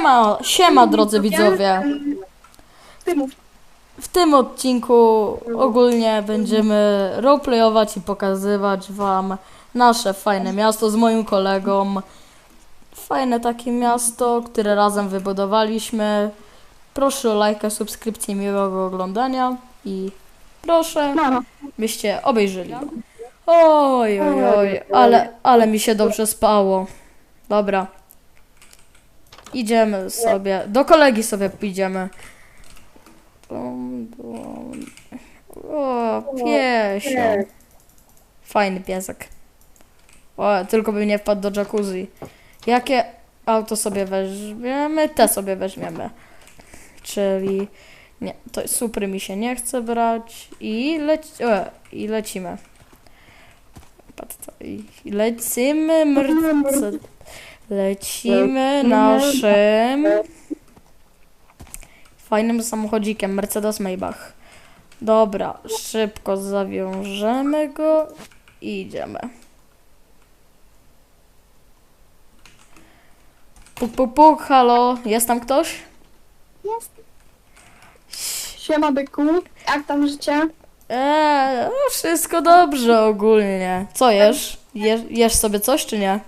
Siema, siema drodzy widzowie. Ty mów. W tym odcinku ogólnie będziemy roleplayować i pokazywać wam nasze fajne miasto z moim kolegą. Fajne takie miasto, które razem wybudowaliśmy. Proszę o lajkę, subskrypcję, miłego oglądania i proszę, Mama. byście obejrzyli. Oj, oj, oj, ale, ale mi się dobrze spało. Dobra. Idziemy sobie, do kolegi sobie pójdziemy. O, piesio. Fajny piesek. O, tylko by nie wpadł do jacuzzi. Jakie auto sobie weźmiemy? Te sobie weźmiemy. Czyli nie, to supry mi się nie chce brać i, leci, o, i lecimy. Patrz i lecimy. Lecimy naszym fajnym samochodzikiem Mercedes Maybach. Dobra, szybko zawiążemy go i idziemy. Puk, puk, puk, halo, jest tam ktoś? Jest. Siema byku. Jak tam życie? Eee, no wszystko dobrze ogólnie. Co jesz? jesz? Jesz sobie coś czy nie?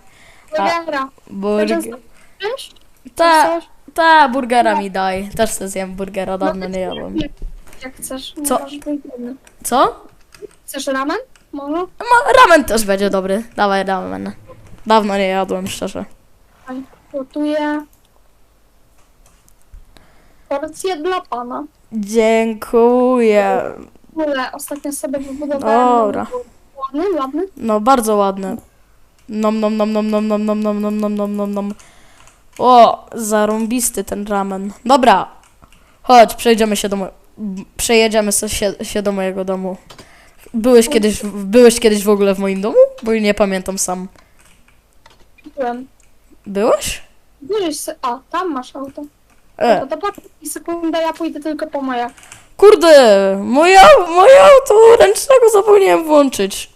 Burgera. Burger. Ta, ta, burgera mi daj. Też sobie zjem burgera, dawno nie jadłem. Jak chcesz. Co? Co? Chcesz ramen? Może? Ma, ramen też będzie dobry. Dawaj ramen. Dawno nie jadłem, szczerze. Gotuję. Porcję dla pana. Dziękuję. W ogóle ostatnio sobie wybudowałem. Dobra. Ładny, ładny. No, bardzo ładne. Nom, nom, nom, nom, nom, nom, nom, nom, nom, nom, nom, nom, nom. O, zarąbisty ten ramen. Dobra. Chodź, przejdziemy się do mo- b- Przejedziemy się, się do mojego domu. Byłeś kiedyś, byłeś kiedyś w ogóle w moim domu? Bo nie pamiętam sam. Byłem. Byłeś? Bierzesz se... A, tam masz auto. E, No to poczekaj sekundę, ja pójdę tylko po moje. kurde, moje, au- moje auto ręcznego zapomniałem włączyć.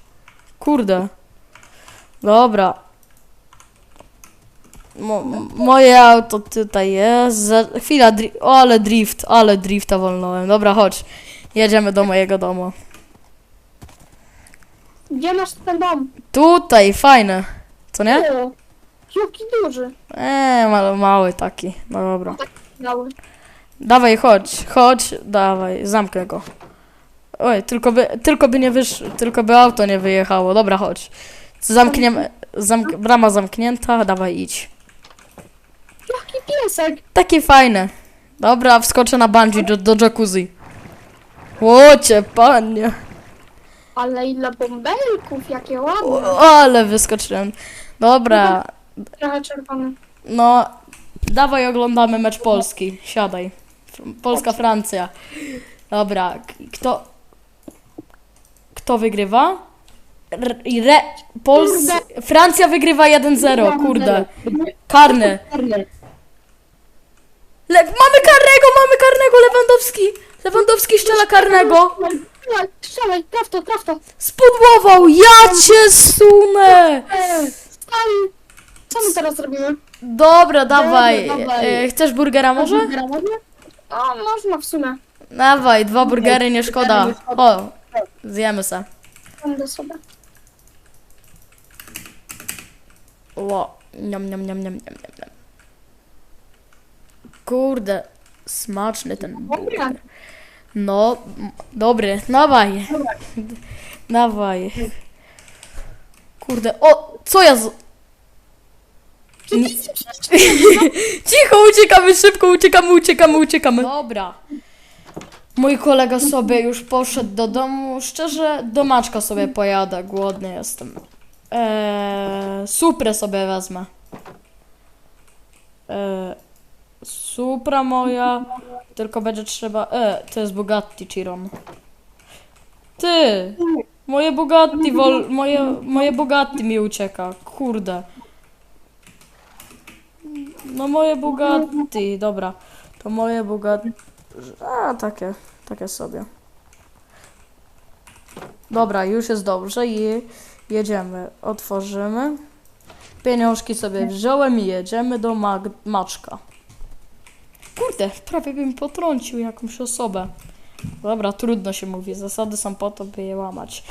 Kurde. Dobra. Mo, moje auto tutaj jest. Za, chwila, o, ale drift, ale drifta wolnąłem. Dobra, chodź. Jedziemy do mojego domu. Gdzie masz ten dom? Tutaj, fajne. Co nie? Jaki duży. Eee, ma, mały taki. No dobra. Mały. Dawaj, chodź, chodź, dawaj, zamknę go. Oj, tylko by, tylko by nie wysz, tylko by auto nie wyjechało. Dobra, chodź. Zamkniemy, zamk, brama zamknięta, dawaj idź. Jaki piesek. Takie fajne. Dobra, wskoczę na bungee do, do jacuzzi. Łocie, panie. Ale ile bąbelków, jakie ładne. O, ale wyskoczyłem. Dobra, Trochę czerwony. no, dawaj oglądamy mecz Polski. Siadaj. Polska-Francja. Dobra, k- kto... Kto wygrywa? Re Pols Francja wygrywa 1-0, kurde. Karny. Le mamy karnego, mamy karnego, Lewandowski. Lewandowski strzela karnego. Strzelaj, strzelaj, traf to, traf to. Spudłował, ja cię sunę. Stali. Co my teraz zrobimy? Dobra, dawaj. E, chcesz burgera może? A, można w sumie. Dawaj, dwa burgery, nie szkoda. O, zjemy se. Będę sobie. Ło, niam, niam, niam, niam, niam, niam. Kurde, smaczny ten burger. No, m- dobry, dawaj. Dawaj. Kurde, o, co ja z... Nie- Cicho, uciekamy, szybko uciekamy, uciekamy, uciekamy. Dobra. Mój kolega sobie już poszedł do domu. Szczerze, do Maczka sobie pojadę, głodny jestem. Eee, Suprę sobie wezmę. Eee, Supra moja, tylko będzie trzeba... E, to jest Bugatti Chiron. Ty! Moje Bugatti, wol, moje, moje Bugatti mi ucieka, kurde. No moje Bugatti, dobra. To moje Bugatti... A, takie, takie sobie. Dobra, już jest dobrze i jedziemy. Otworzymy. Pieniążki sobie wziąłem i jedziemy do Mag- Maczka. Kurde, prawie bym potrącił jakąś osobę. Dobra, trudno się mówi. Zasady są po to, by je łamać.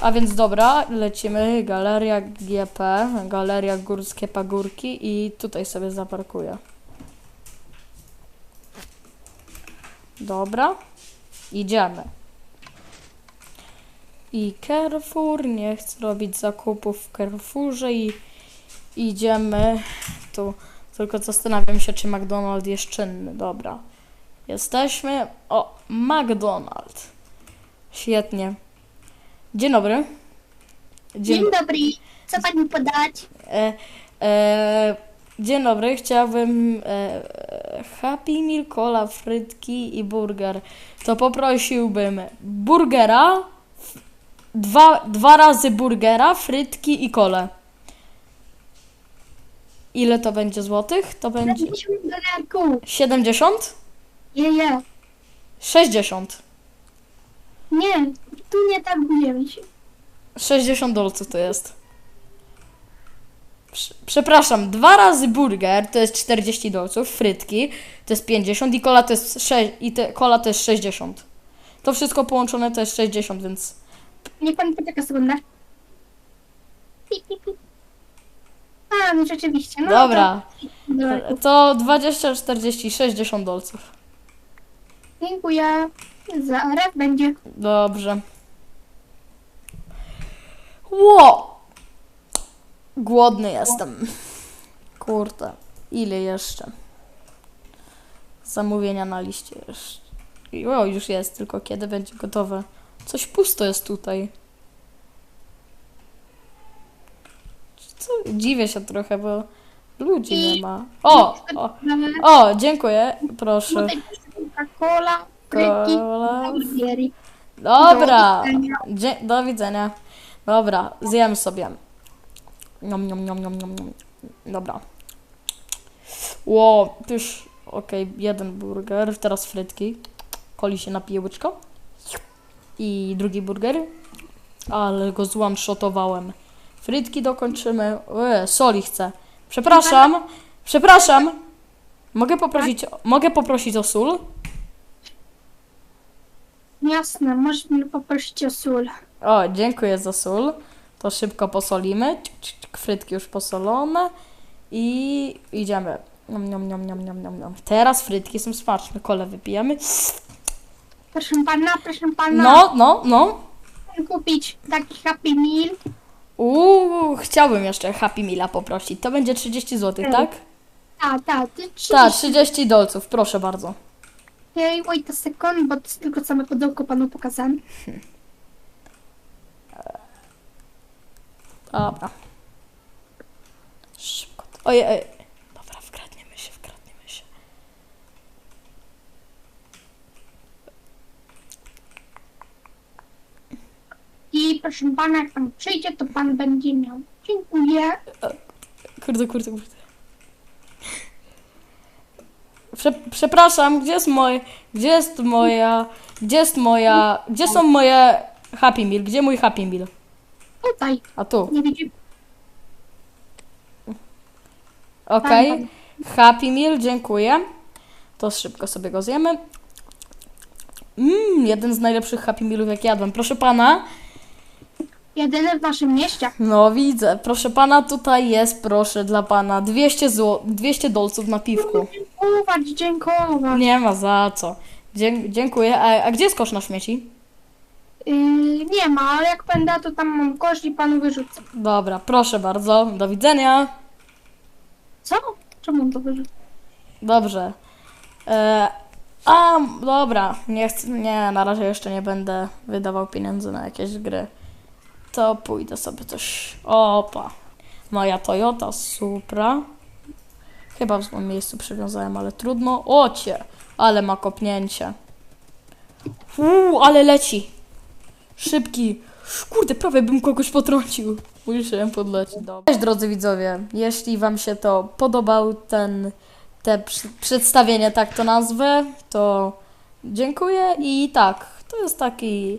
A więc dobra, lecimy. Galeria GP, Galeria Górskie Pagórki i tutaj sobie zaparkuję. Dobra, idziemy. I Carrefour, nie chcę robić zakupów w Carrefourze i idziemy tu. Tylko zastanawiam się, czy McDonald jest czynny. Dobra. Jesteśmy. O, McDonald. Świetnie. Dzień dobry. Dzień dobry. Co pani podać? E, e, dzień dobry, chciałbym e, Happy Meal, cola, frytki i burger. To poprosiłbym burgera, dwa, dwa razy burgera, frytki i kole. Ile to będzie złotych? To będzie 50 dolarków. 70? Je, je. 60. Nie, tu nie tak budujemy się. 60 dolców to jest. Prze- Przepraszam, dwa razy burger to jest 40 dolców, frytki to jest 50 i kola to jest 6, i te, kola to jest 60. To wszystko połączone to jest 60, więc Niech pan poczeka sekundę. Pip, pip, pip. A, no rzeczywiście. No, dobra. To. To 20, 40, 60 dolców. Dziękuję. Zaraz będzie. Dobrze. Ło! Głodny jestem. Kurde. Ile jeszcze? Zamówienia na liście jeszcze. O, już jest, tylko kiedy będzie gotowe? Coś pusto jest tutaj. Co? Dziwię się trochę, bo ludzi nie ma. O! O, o dziękuję. Proszę. Coca-Cola, Cola. Dobra. Do widzenia. Dzie- do widzenia. Dobra, zjem sobie. Niom, niom, niom, niom, niom. Dobra. Ło, już, okej, jeden burger, teraz frytki. Koli się napije łyczko. I drugi burger. Ale go złamszotowałem. Frytki dokończymy. E, soli chcę. Przepraszam, przepraszam. Mogę poprosić, mogę poprosić o sól? Jasne, możesz mnie poprosić o sól. O, dziękuję za sól. To szybko posolimy. Cik, cik, cik, Frytki już posolone. I idziemy. Niam, niam, niam, niam, niam, niam. Teraz frytki są smaczne. Kole wypijemy. Proszę pana, proszę pana. No, no, no. Chcę kupić taki Happy Meal. Uuu, chciałbym jeszcze Happy Meala poprosić. To będzie 30 zł, tak? Tak, tak, ty 30. Tak, 30 dolców, proszę bardzo. Okej, wait a second, bo to jest tylko same pudełko panu pokazałem. Dobra. Szybko. Ojej, ojej. Dobra, wkradniemy się, wkradniemy się. I proszę pana, jak pan przyjdzie, to pan będzie miał. Dziękuję. Kurde, kurde, kurde. Prze przepraszam, gdzie jest moje, gdzie jest moja, gdzie jest moja, gdzie są moje Happy Meal? Gdzie mój Happy Meal? Tutaj, A tu, nie widzi okej. Happy Meal, dziękuję. To szybko sobie go zjemy. Mmm, jeden z najlepszych Happy Mealów, jak jadłem. Proszę pana, Jedyny w naszym mieście. no widzę, proszę pana, tutaj jest, proszę, dla pana 200 zł, 200 dolców na piwku. Dziękować, dziękować. Nie ma za co. Dzie dziękuję. A, a gdzie jest kosz na śmieci? Yy, nie ma, ale jak będę, to tam mam kość i panu wyrzucę. Dobra, proszę bardzo. Do widzenia. Co? Czemu on to wyrzuca? Dobrze. E, a, dobra. Nie, chcę, nie, na razie jeszcze nie będę wydawał pieniędzy na jakieś gry. To pójdę sobie coś. Opa. Moja Toyota Supra. Chyba w złym miejscu przywiązałem, ale trudno. Ocie, ale ma kopnięcie. Uuu, ale leci. Szybki. Kurde, prawie bym kogoś potrącił. Musiałem podlecieć. Cześć drodzy widzowie. Jeśli wam się to podobał ten te przy- przedstawienie, tak to nazwę, to dziękuję i tak, to jest taki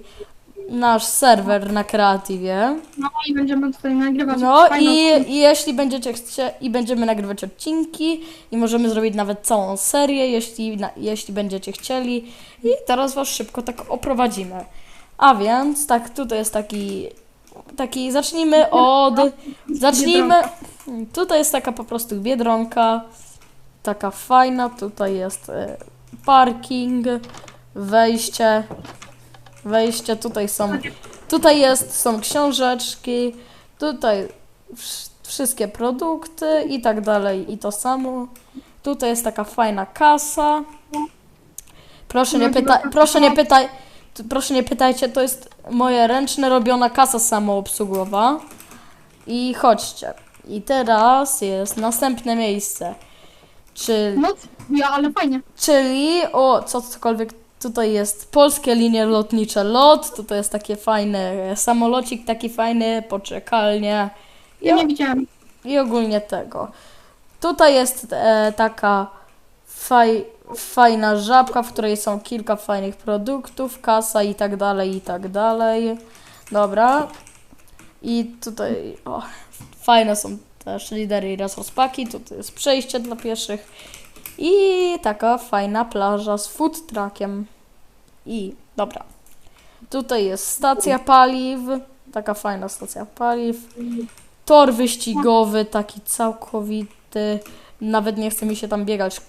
nasz serwer na kreatywie. No i będziemy tutaj nagrywać. No i, i jeśli będziecie chcie, i będziemy nagrywać odcinki i możemy zrobić nawet całą serię, jeśli, na, jeśli będziecie chcieli. I teraz was szybko tak oprowadzimy. A więc tak tutaj jest taki taki zacznijmy od zacznijmy tutaj jest taka po prostu biedronka taka fajna, tutaj jest e, parking, wejście wejście, tutaj są tutaj jest są książeczki, tutaj wsz- wszystkie produkty i tak dalej i to samo. Tutaj jest taka fajna kasa. Proszę nie pytaj, proszę nie pytaj, proszę nie pytajcie, to jest moja ręcznie robiona kasa samoobsługowa. I chodźcie. I teraz jest następne miejsce. Czyli, No, ja, ale fajnie. czyli o co cokolwiek tutaj jest polskie linie lotnicze LOT, tutaj jest takie fajne samolocik, taki fajny, poczekalnie. I, Ja nie widziałem. i ogólnie tego. Tutaj jest e, taka faj, fajna żabka, w której są kilka fajnych produktów, kasa i tak dalej, i tak dalej. Dobra. I tutaj o, fajne są też lidery i resource-paki. Tutaj jest przejście dla pieszych. I taka fajna plaża z food truckiem. I dobra. Tutaj jest stacja paliw. Taka fajna stacja paliw. Tor wyścigowy, taki całkowity. Nawet nie chce mi się tam biegać.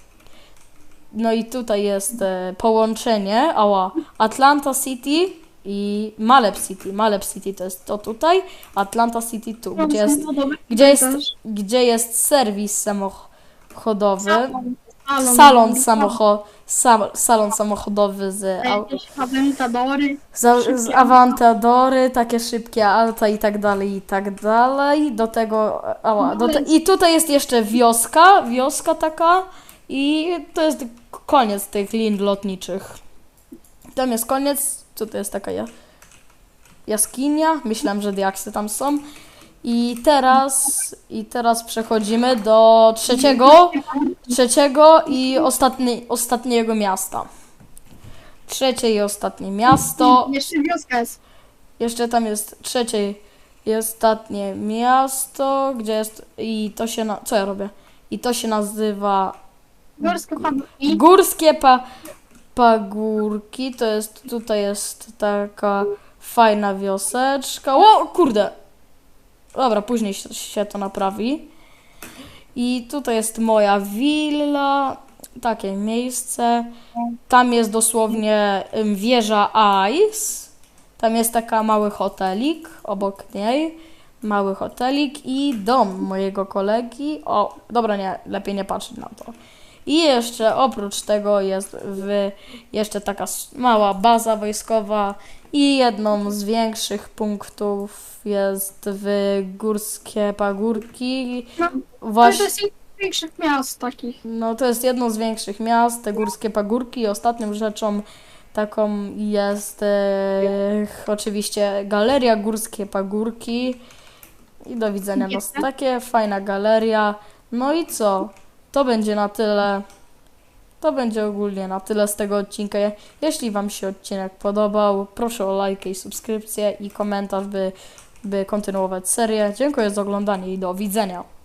No i tutaj jest e, połączenie ała, Atlanta City i Maleb City. Maleb City to jest to tutaj, Atlanta City tu, gdzie jest, gdzie jest, gdzie jest serwis samochodowy. Salon. Salon, samocho, sam, salon samochodowy z, au, Jakieś awentadory. z, z szybkie Avantadory, takie szybkie auta i tak dalej, i tak dalej. Do tego, ała, do te, i tutaj jest jeszcze wioska, wioska taka i to jest koniec tych lin lotniczych. Tam jest koniec, tutaj jest taka ja, jaskinia, myślałem, że diaksy tam są. I teraz, i teraz przechodzimy do trzeciego, trzeciego i ostatni, ostatniego miasta. Trzecie i ostatnie miasto. Jeszcze wioska jest. Jeszcze tam jest trzecie i ostatnie miasto, gdzie jest i to się na, co ja robię? I to się nazywa Górskie pagórki. Górskie pa, Pagórki. To jest tutaj jest taka fajna wioseczka. O kurde. Dobra, później się, to naprawi. I tutaj jest moja willa, takie miejsce. Tam jest dosłownie wieża Ice. Tam jest taka mały hotelik obok niej. Mały hotelik i dom mojego kolegi. O, dobra, nie, lepiej nie patrzeć na to. I jeszcze oprócz tego jest w, jeszcze taka mała baza wojskowa i jedną z większych punktów jest w Górskie Pagórki. No, Właśnie, To jest jedno z większych miast takich. no to jest jedno z większych miast, te Górskie Pagórki. I ostatnią rzeczą taką jest e, oczywiście galeria Górskie Pagórki. I do widzenia. No, takie fajna galeria. No i co? To będzie na tyle. To będzie ogólnie na tyle z tego odcinka. Jeśli Wam się odcinek podobał, proszę o lajkę i subskrypcję i komentarz, by, by kontynuować serię. Dziękuję za oglądanie i do widzenia.